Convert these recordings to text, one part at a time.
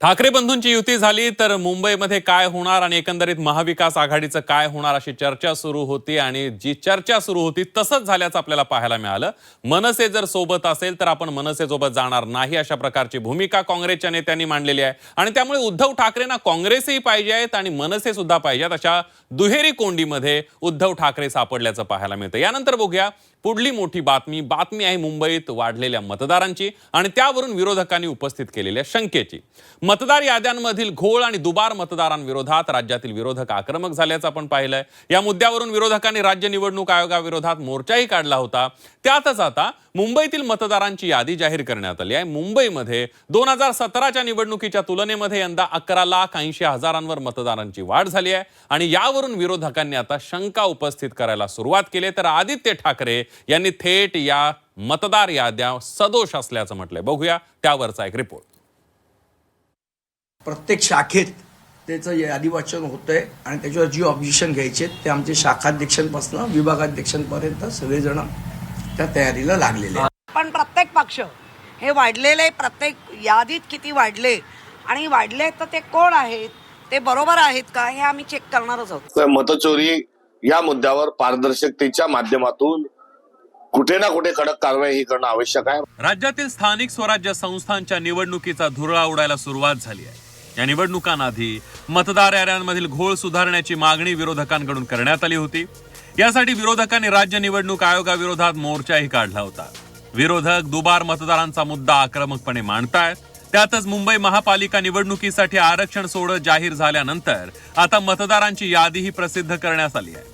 ठाकरे बंधूंची युती झाली तर मुंबईमध्ये काय होणार आणि एकंदरीत महाविकास आघाडीचं काय होणार अशी चर्चा सुरू होती आणि जी चर्चा सुरू होती तसंच झाल्याचं आपल्याला पाहायला मिळालं. मनसे जर सोबत असेल तर आपण मनसेसोबत जाणार नाही अशा प्रकारची भूमिका काँग्रेसच्या नेत्यांनी मांडलेली आहे. आणि त्यामुळे उद्धव ठाकरेंना काँग्रेसही पाहिजे आहेत आणि मनसे सुद्धा पाहिजेत अशा दुहेरी कोंडीमध्ये उद्धव ठाकरे सापडल्याचं पाहायला मिळतं. यानंतर बघूया. पुढली मोठी बातमी बातमी आहे मुंबईत वाढलेल्या मतदारांची आणि त्यावरून विरोधकांनी उपस्थित केलेल्या शंकेची. मतदार याद्यांमधील घोळ आणि दुबार मतदारांविरोधात राज्यातील विरोधक आक्रमक झाल्याचं आपण पाहिलंय. या मुद्द्यावरून विरोधकांनी राज्य निवडणूक आयोगाविरोधात मोर्चाही काढला होता. त्यातच आता मुंबईतील मतदारांची यादी जाहीर करण्यात आली आहे. मुंबईमध्ये दोन हजार सतराच्या निवडणुकीच्या तुलनेमध्ये यंदा अकरा लाख ऐंशी हजारांवर मतदारांची वाढ झाली आहे. आणि यावरून विरोधकांनी आता शंका उपस्थित करायला सुरुवात केली तर आदित्य ठाकरे यांनी थेट या मतदार याद्या सदोष असल्याचं म्हटलंय. बघूया त्यावरचा एक रिपोर्ट प्रत्येक शाखेत त्याचं यादी वाचन होतंय आणि त्याच्यावर जी ऑब्जेक्शन घ्यायचे ते आमचे शाखाध्यक्षांपासून विभागाध्यक्षांपर्यंत सगळेजण त्या तयारीला लागलेले. पण प्रत्येक पक्ष हे वाढलेले प्रत्येक यादीत किती वाढले आणि वाढले तर ते कोण आहेत ते बरोबर आहेत का हे आम्ही चेक करणारच आहोत. मतचोरी या मुद्द्यावर पारदर्शकतेच्या माध्यमातून कुठे ना कुठे कडक कारवाई ही करणं आवश्यक आहे. राज्यातील स्थानिक स्वराज्य संस्थांच्या निवडणुकीचा धुरळा उडायला सुरुवात झाली आहे. या निवडणुकांआधी मतदार याद्यांमधील घोळ सुधारण्याची मागणी विरोधकांकडून करण्यात आली होती. यासाठी विरोधकांनी राज्य निवडणूक आयोगाविरोधात मोर्चाही काढला होता. विरोधक दुबार मतदारांचा मुद्दा आक्रमकपणे मांडतायत. त्यातच मुंबई महापालिका निवडणुकीसाठी आरक्षण सोडत जाहीर झाल्यानंतर आता मतदारांची यादीही प्रसिद्ध करण्यात आली आहे.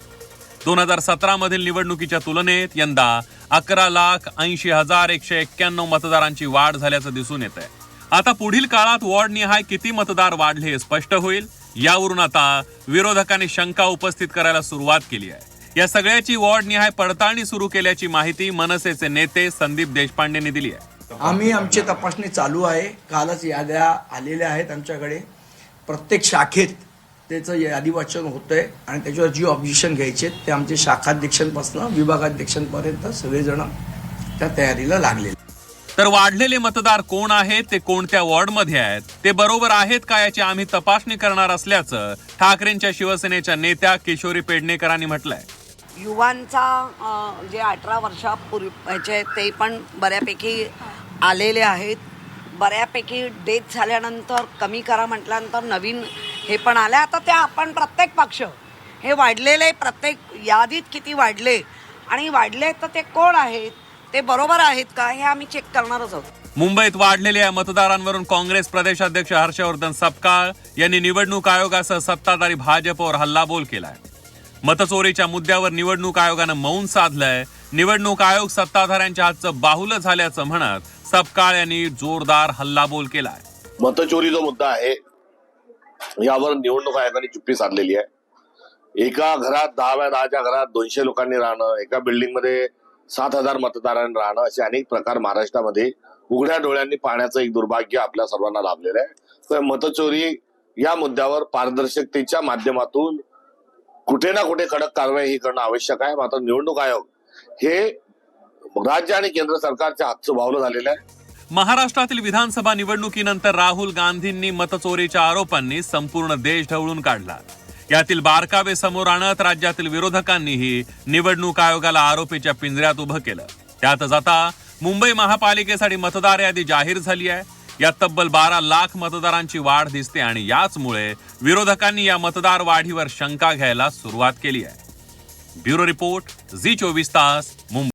दोन हजार सतरा मधील निवडणुकीच्या तुलनेत यंदा अकरा लाख ऐंशी हजार एकशे एक्क्याण्णव मतदारांची वाढ झाल्याचं दिसून येत आहे आता पुढील काळात वॉर्ड निहाय किती मतदार वाढले हे स्पष्ट होईल? यावरून आता विरोधकांनी शंका उपस्थित करायला सुरुवात केली आहे. या सगळ्याची वॉर्ड निहाय पडताळणी सुरू केल्याची माहिती मनसेचे नेते संदीप देशपांडेंनी दिली आहे. आम्ही आमची तपासणी चालू आहे. कालच याद्या आलेल्या आहेत आमच्याकडे. प्रत्येक शाखेत त्याचं यादी वाचन होतंय आणि त्याच्यावर जी ऑब्जेक्शन घ्यायचे ते आमचे शाखाध्यक्षांपासून विभागाध्यक्षांपर्यंत सगळेजण त्या तयारीला लागलेले आहेत. तर वाढलेले मतदार कोण आहेत ते कोणत्या वॉर्डमध्ये आहेत ते बरोबर आहेत का याची आम्ही तपासणी करणार असल्याचं ठाकरेंच्या शिवसेनेच्या नेत्या किशोरी पेडणेकरांनी म्हटलंय. युवांचा जे अठरा वर्षापूर्वीचे ते पण बऱ्यापैकी आलेले आहेत. बऱ्यापैकी डेथ झाल्यानंतर कमी करा म्हटल्यानंतर नवीन हे पण आले आता त्या आपण प्रत्येक पक्ष हे वाढलेले प्रत्येक यादीत किती वाढले आणि वाढले तर ते कोण आहेत? ते बरोबर आहेत का हे आम्ही चेक करणारच आहोत. मुंबईत वाढलेल्या मतदारांवरून काँग्रेस प्रदेशाध्यक्ष हर्षवर्धन सपकाळ यांनी निवडणूक आयोगासह सत्ताधारी भाजपवर हल्लाबोल केलाय. मतचोरीच्या मुद्द्यावर निवडणूक आयोगानं मौन साधलंय. निवडणूक आयोग सत्ताधाऱ्यांच्या हातचं बाहुलं झाल्याचं म्हणत सपकाळ यांनी जोरदार हल्लाबोल केलाय. मतचोरी जो मुद्दा आहे. यावर निवडणूक आयोगाने चुप्पी साधलेली आहे. एका घरात दहा बाय दहाच्या घरात दोनशे लोकांनी राहणं एका बिल्डिंगमध्ये सात हजार मतदारांनी राहणं असे अनेक प्रकार महाराष्ट्रामध्ये उघड्या डोळ्यांनी पाहण्याचं एक दुर्भाग्य आपल्या सर्वांना लाभलेलं आहे. तर मतचोरी या मुद्द्यावर पारदर्शकतेच्या माध्यमातून कुठे ना कुठे कडक कारवाई ही करणं आवश्यक आहे. मात्र निवडणूक आयोग हे राज्य आणि केंद्र सरकारच्या हातचं भावलं झालेलं आहे. महाराष्ट्रातील विधानसभा निवडणुकीनंतर राहुल गांधींनी मतचोरीच्या आरोपांनी संपूर्ण देश ढवळून काढला. यातील बारकावे समोर आणत राज्यातील विरोधकांनीही निवडणूक आयोगाला आरोपीच्या पिंजऱ्यात उभं केलं. त्यातच आता मुंबई महापालिकेसाठी मतदार यादी जाहीर झाली आहे. यात तब्बल बारा लाख मतदारांची वाढ दिसते आणि याचमुळे विरोधकांनी या मतदार वाढीवर शंका घ्यायला सुरुवात केली आहे. ब्युरो रिपोर्ट झी चोवीस तास मुंबई.